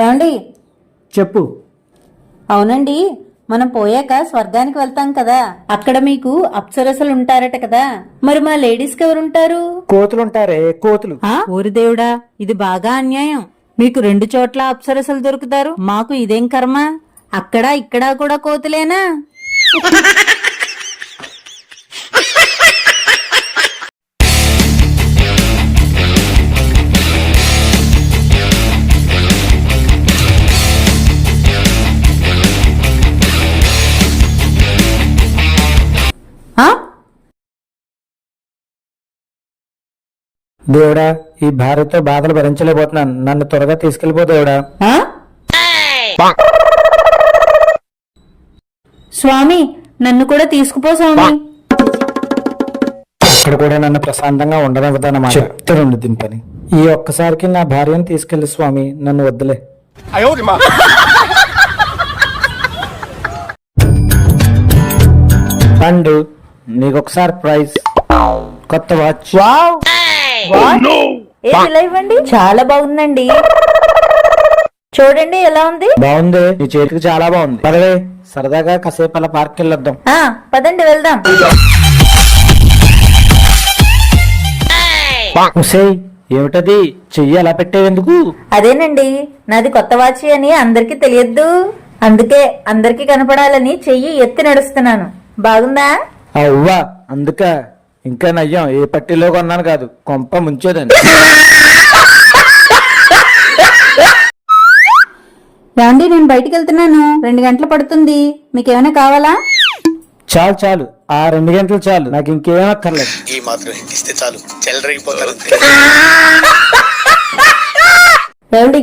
ఏమండి? చెప్పు. అవునండి. మనం పోయాక స్వర్గానికి వెళ్తాం కదా. అక్కడ మీకు అప్సరసలు ఉంటారట కదా. మరి మా లేడీస్ ఎవరుంటారు? కోతులుంటారే కోతులు? ఓరి దేవుడా ఇది బాగా అన్యాయం. మీకు రెండు చోట్ల అప్సరసలు దొరుకుతారు. మాకు ఇదేం కర్మ? అక్కడ ఇక్కడ కూడా కోతులేనా? దేవుడా ఈ భార్యతో బాధలు భరించలేకపోతున్నాను. నన్ను త్వరగా తీసుకెళ్ళిపో దేవుడా. ఆ? స్వామి నన్ను కూడా తీసుకుపో స్వామి. అక్కడ కూడా నన్ను ప్రశాంతంగా ఉండనివ్వదన్నమాట. చెప్తారండి దీని పని. ఈ ఒక్కసారికి నా భార్యను తీసుకెళ్ళి స్వామి. నన్ను వద్దులే. పండు నీకు ఒకసారి ప్రైజ్. కొత్త వాచ్. ఏ ఇలా ఇవ్వండి చాలా బాగుందండి. చూడండి ఎలా ఉంది? బాగుంది. నీ చేతికి చాలా బాగుంది. పదవే సరదాగా కాసేపు అలా పార్క్ వెళ్ళొద్దాం ఆ పదండి వెళ్దాం. ఏమిటది? చెయ్యి అలా పెట్టేవెందుకు? అదేనండి నాది కొత్త వాచి అని అందరికీ తెలియద్దు. అందుకే అందరికీ కనపడాలని చెయ్యి ఎత్తి నడుస్తున్నాను. బాగుందా? అవ్వా అందుక ఇంకా నయ్యం. ఏ పట్టీలో కొన్నాను కాదు కొంప ముంచేదని ఏమండి నేను బయటికి వెళ్తున్నాను. రెండు గంటలు పడుతుంది. మీకేమైనా కావాలా? చాలు చాలు. ఆ రెండు గంటలు చాలు. నాకు ఇంకేం అక్కర్లేదు. ఈ మాత్రం ఇస్తే చాలు. చెల్లరగిపోతారు ఏమండి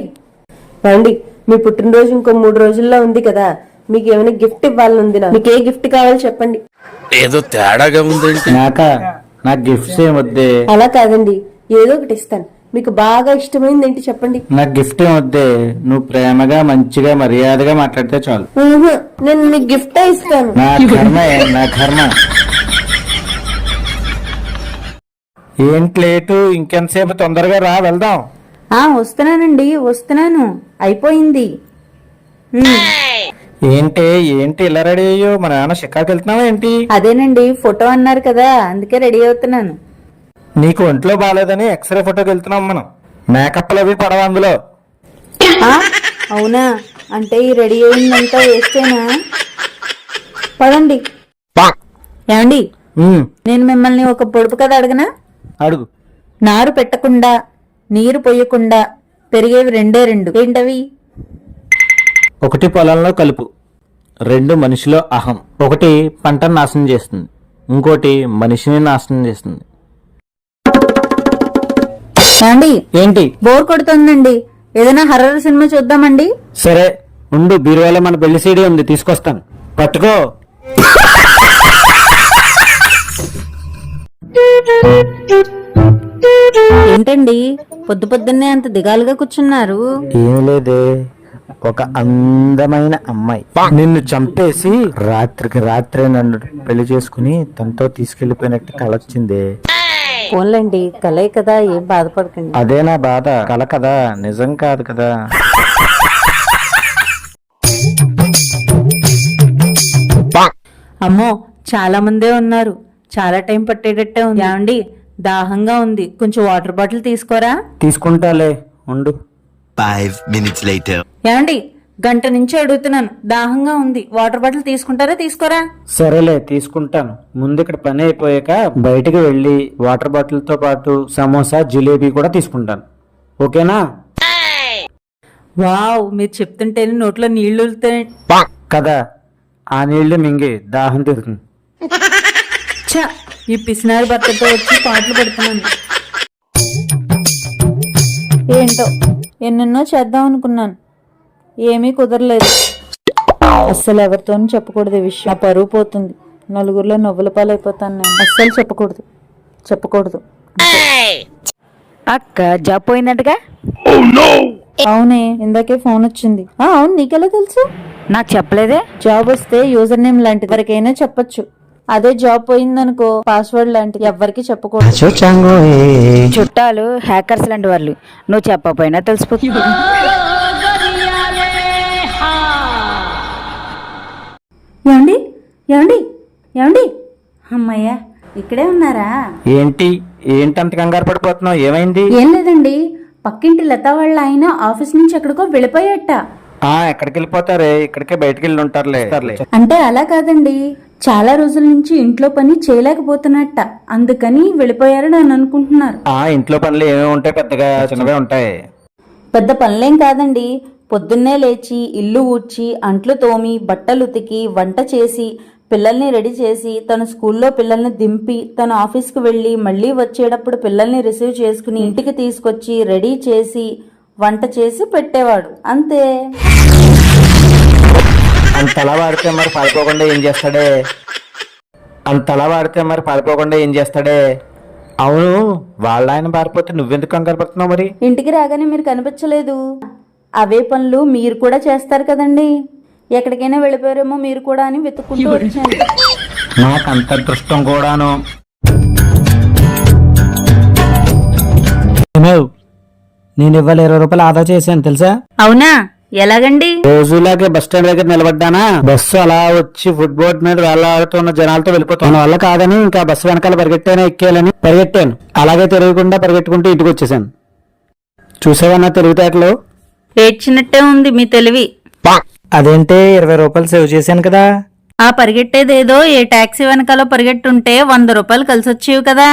ఏమండి మీ పుట్టినరోజు ఇంకో మూడు రోజుల్లో ఉంది కదా. మీకు ఏమైనా గిఫ్ట్ ఇవ్వాలని ఉంది నాకు. మీకు ఏ గిఫ్ట్ కావాలో చెప్పండి. ఏదో తేడాగా ఉందేంటి నాక నాకు గిఫ్ట్స్ ఏం వద్దే? అలా కాదండి ఏదో ఒకటి ఇస్తాను. మీకు బాగా ఇష్టమైంది ఏంటి చెప్పండి? నాకు గిఫ్ట్ ఏం వద్దే? నువ్వు ప్రేమగా మంచిగా మర్యాదగా మాట్లాడితే చాలు. ఊహు, నేను మీకు గిఫ్టే ఇస్తాను. నా కర్మ నా కర్మ. ఏంటి లేటు ఇంకెంతసేపు తొందరగా రా వెళ్దాం. ఆ వస్తున్నానండి వస్తున్నాను. అయిపోయింది. ఉమ్, ఏంటి ఏంటి ఇలా రెడీ అయ్యో? మన నాన్న షికాకి వెళ్తున్నావా ఏంటి? అదేనండి ఫోటో అన్నారు కదా అందుకే రెడీ అవుతున్నాను. నీకు ఒంట్లో బాగాలేదని ఎక్స్రే ఫోటోకి వెళ్తున్నాం మనం. మేకప్లు అవి పడవ అందులో? ఆ, అవునా? అంటే ఈ రెడీ అయిందంతా వేస్తేనా పదండి. ఏమండి? ఉమ్, నేను మిమ్మల్ని ఒక పొడుపు కథ అడగనా? అడుగు. నారు పెట్టకుండా నీరు పొయ్యకుండా పెరిగేవి రెండే రెండు. ఏంటవి? ఒకటి పొలంలో కలుపు రెండు మనిషిలో అహం ఒకటి పంటను నాశనం చేస్తుంది ఇంకోటి మనిషిని నాశనం చేస్తుంది. ఏమండి ఏంటి? బోర్ కొడుతుందండి. ఏదైనా హర్రర్ సినిమా చూద్దామండి? సరే ఉండు బీరువాలో మన పెళ్ళి సీడీ ఉంది తీసుకొస్తాను. పట్టుకో. ఏంటండి? పొద్దు పొద్దున్నే అంత దిగాలుగా కూర్చున్నారు. ఏం లేదే. ఒక అందమైన అమ్మాయి. నిన్ను చంపేసి రాత్రికి రాత్రే నన్ను పెళ్ళి చేసుకుని తనతో తీసుకెళ్ళిపోయినట్టు కలొచ్చిందే. పోన్లండి కలే కదా ఏం బాధపడకండి. అదే నా బాధ కల కదా నిజం కాదు కదా. అమ్మో చాలా మందే ఉన్నారు. చాలా టైం పట్టేటట్టే ఉంది. ఏమండి దాహంగా ఉంది. కొంచెం వాటర్ బాటిల్ తీసుకోరా? తీసుకుంటాలే ఉండు. ఫైవ్ మినిట్స్ లేటర్ ఏమండి? గంట నుంచి అడుగుతున్నాను. దాహంగా ఉంది. వాటర్ బాటిల్ తీసుకుంటారా? తీసుకోరా? సరేలే తీసుకుంటాను. ముందు ఇక్కడ పని అయిపోయాక బయటికి వెళ్ళి వాటర్ బాటిల్తో పాటు సమోసా జిలేబీ కూడా తీసుకుంటాను. ఓకేనా? వావ్ మీరు చెప్తుంటేనే నోట్లో నీళ్ళు. కదా ఆ నీళ్ళు మింగి దాహం తీరుతుంది. ఛ ఈ పిసినారి భర్తతో వచ్చి పాటలు పెడుతున్నాను. ఏంటో? ఎన్నెన్నో చేద్దాం అనుకున్నాను. ఏమీ కుదరలేదు. అస్సలు ఎవరితోనూ చెప్పకూడదు ఈ విషయం. పరువు పోతుంది. నలుగురిలో నవ్వుల పాలైపోతాను నేను. అస్సలు చెప్పకూడదు. చెప్పకూడదు. అక్క జాబ్ పోయిందంటగా? అవునే ఇందాకే ఫోన్ వచ్చింది. ఆ, అవును నీకెలా తెలుసు? నాకు చెప్పలేదే? జాబ్ వస్తే యూజర్ నేమ్ లాంటిది ఎవరికైనా చెప్పొచ్చు. అదే జాబ్ పోయిందనుకో పాస్వర్డ్ లాంటిది ఎవ్వరికి చెప్పకూడదు. చుట్టాలు హ్యాకర్స్ లాంటి వాళ్ళు. నువ్వు చెప్పపోయినా తెలిసిపోతుంది. ఏమండి? ఏమండి? ఏమండి? అమ్మయ్య ఇక్కడే ఉన్నారా? ఏంటి? ఏంటంత కంగారు పడిపోతున్నావు? ఏమైంది? ఏం లేదండి. పక్కింటి లత వాళ్ళ ఆయన ఆఫీస్ నుంచి ఎక్కడికో వెళ్ళిపోయేట. ఆ ఎక్కడికి వెళ్ళిపోతారే? ఇక్కడికే బయటికి వెళ్ళి ఉంటారులే. అంటే అలా కాదండి. చాలా రోజుల నుంచి ఇంట్లో పని చేయలేకపోతున్నట్ట. అందుకని వెళ్ళిపోయారని అని అనుకుంటున్నారు. ఆ ఇంట్లో పనులు ఏమేమి ఉంటాయి? పెద్దగా చిన్నవే ఉంటాయి. పెద్ద పనులేం కాదండి. పొద్దున్నే లేచి ఇల్లు ఊడ్చి అంట్లు తోమి బట్టలు ఉతికి వంట చేసి పిల్లల్ని రెడీ చేసి తన స్కూల్లో పిల్లల్ని దింపి తన ఆఫీస్కి వెళ్ళి మళ్ళీ వచ్చేటప్పుడు పిల్లల్ని రిసీవ్ చేసుకుని ఇంటికి తీసుకొచ్చి రెడీ చేసి వంట చేసి పెట్టేవాడు. అంతే. అంతలా వాడితే మరి పారిపోకుండా ఏం చేస్తాడే? అంతలా వాడితే మరి పారిపోకుండా ఏం చేస్తాడే? అవును వాళ్ళ ఆయన పారిపోతే నువ్వెందుకు కంగారు పడుతున్నావు మరి? ఇంటికి రాగానే మీరు కనిపించలేదు. అవే పనులు మీరు కూడా చేస్తారు కదండి. ఎక్కడికైనా వెళ్ళిపోయారేమో మీరు కూడా అని వెతుక్కుంటూ వచ్చాను నాకు అంత దృష్టం కూడాను. నేను ఇవాళ ఇరవై రూపాయలు ఆదా చేశాను తెలుసా? అవునా? ఎలాగండి? రోజులాగే బస్ స్టాండ్ దగ్గర నిలబడ్డానా? బస్సు అలా వచ్చి ఫుట్ బోర్డ్ మీద వేలాడుతున్న జనాలతో వెళ్ళిపోతాను వల్ల కాదని ఇంకా బస్సు వెనకాల పరిగెట్టానే ఎక్కేయాలని పరిగెట్టాను. అలాగే తిరగకుండా పరిగెట్టుకుంటూ ఇంటికి వచ్చేసాను. చూసావా నా తెలివితేటలు? ఏడ్చినట్టే ఉంది మీ తెలివి. అదేంటే ఇరవై రూపాయలు సేవ్ చేశాను కదా? ఆ పరిగెట్టేదేదో ఏ టాక్సీ వెనకాల పరిగెట్టుంటే వంద రూపాయలు కలిసి వచ్చేవి కదా.